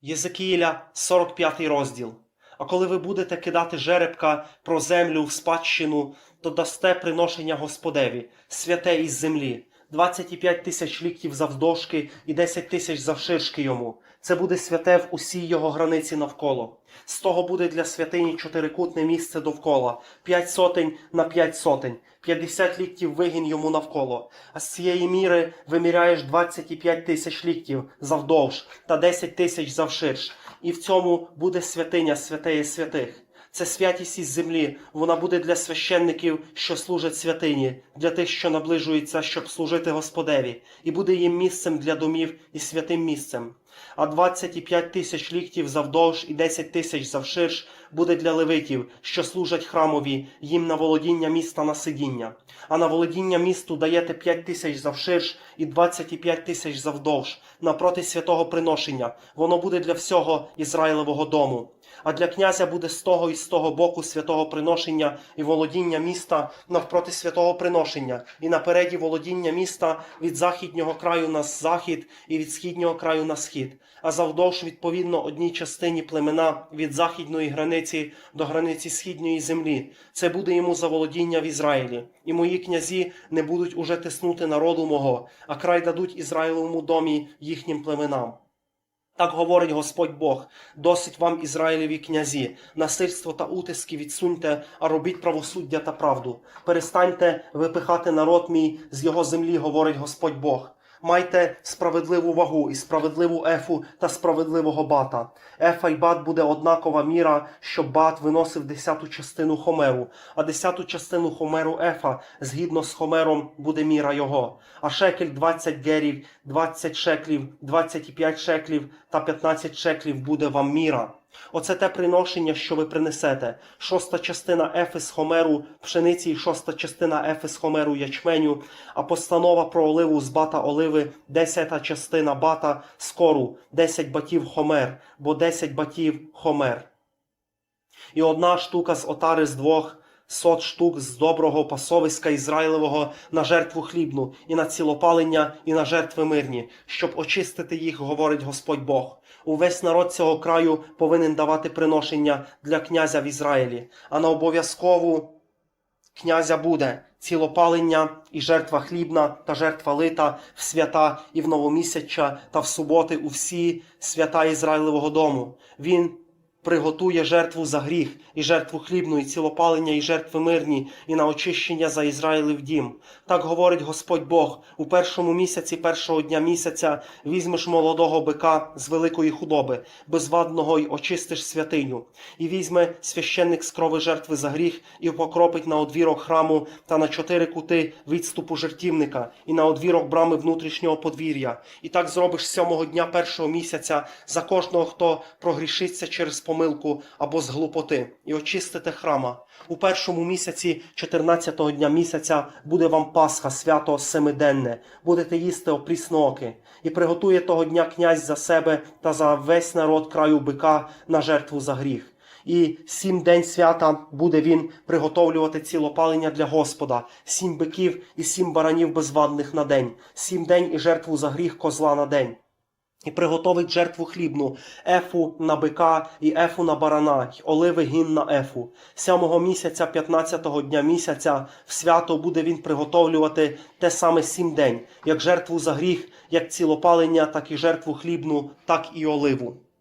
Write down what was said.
Єзекіїля, 45 розділ. А коли ви будете кидати жеребка про землю в спадщину, то дасте приношення Господеві, святе із землі, 25 тисяч ліктів завдовжки і 10 тисяч завширшки йому. Це буде святе в усій його границі навколо. З того буде для святині чотирикутне місце довкола, 5 сотень на 5 сотень, 50 ліктів вигін йому навколо. А з цієї міри виміряєш 25 тисяч ліктів завдовж та 10 тисяч завширш. І в цьому буде святиня святеє святих. Це святість із землі, вона буде для священників, що служать святині, для тих, що наближуються, щоб служити Господеві, і буде їм місцем для домів і святим місцем. А 25 тисяч ліктів завдовж і 10 тисяч завширш буде для левитів, що служать храмові, їм на володіння міста на сидіння. А на володіння місту даєте 5 тисяч завширш і 25 тисяч завдовж, напроти святого приношення. Воно буде для всього Ізраїлевого дому. А для князя буде з того і з того боку святого приношення і володіння міста навпроти святого приношення, і напереді володіння міста від західнього краю на захід і від східнього краю на схід, а завдовж відповідно одній частині племена від західної границі до границі східньої землі. Це буде йому за володіння в Ізраїлі. І мої князі не будуть уже тиснути народу мого, а край дадуть Ізраїловому домі їхнім племенам. Так говорить Господь Бог: досить вам, Ізраїлеві князі, насильство та утиски відсуньте, а робіть правосуддя та правду. Перестаньте випихати народ мій з його землі, говорить Господь Бог. Майте справедливу вагу і справедливу ефу та справедливого бата. Ефа й бат буде однакова міра, щоб бат виносив десяту частину хомеру, а десяту частину хомеру ефа згідно з хомером буде міра його. А шекель 20 герів, 20 шеклів, 25 шеклів та 15 шеклів буде вам міра. Оце те приношення, що ви принесете. Шоста частина Ефес хомеру пшениці і шоста частина Ефес хомеру ячменю, а постанова про оливу з бата оливи, десята частина бата скору, десять батів хомер, бо десять батів хомер. І одна штука з отари з двох сот штук з доброго пасовиська Ізраїлевого на жертву хлібну, і на цілопалення, і на жертви мирні, щоб очистити їх, говорить Господь Бог. Увесь народ цього краю повинен давати приношення для князя в Ізраїлі, а на обов'язкову князя буде цілопалення і жертва хлібна та жертва лита в свята і в новомісяча та в суботи у всі свята Ізраїлевого дому. Він приготує жертву за гріх, і жертву хлібну, і цілопалення, і жертви мирні, і на очищення за Ізраїлів дім. Так говорить Господь Бог: у першому місяці першого дня місяця візьмеш молодого бика з великої худоби, безвадного й очистиш святиню, і візьме священник з крови жертви за гріх, і покропить на одвірок храму та на чотири кути відступу жертівника, і на одвірок брами внутрішнього подвір'я. І так зробиш сьомого дня першого місяця за кожного, хто прогрішиться через помилку або з глупоти, і очистите храма. У першому місяці, 14-го дня місяця, буде вам Пасха, свято семиденне, будете їсти опрісноки, і приготує того дня князь за себе та за весь народ краю бика на жертву за гріх. І сім день свята буде він приготовлювати цілопалення для Господа, сім биків і сім баранів безвадних на день, сім день і жертву за гріх козла на день. І приготовить жертву хлібну, ефу на бика і ефу на барана, й оливи гін на ефу. Сьомого місяця, 15-го дня місяця, в свято буде він приготовлювати те саме сім день, як жертву за гріх, як цілопалення, так і жертву хлібну, так і оливу.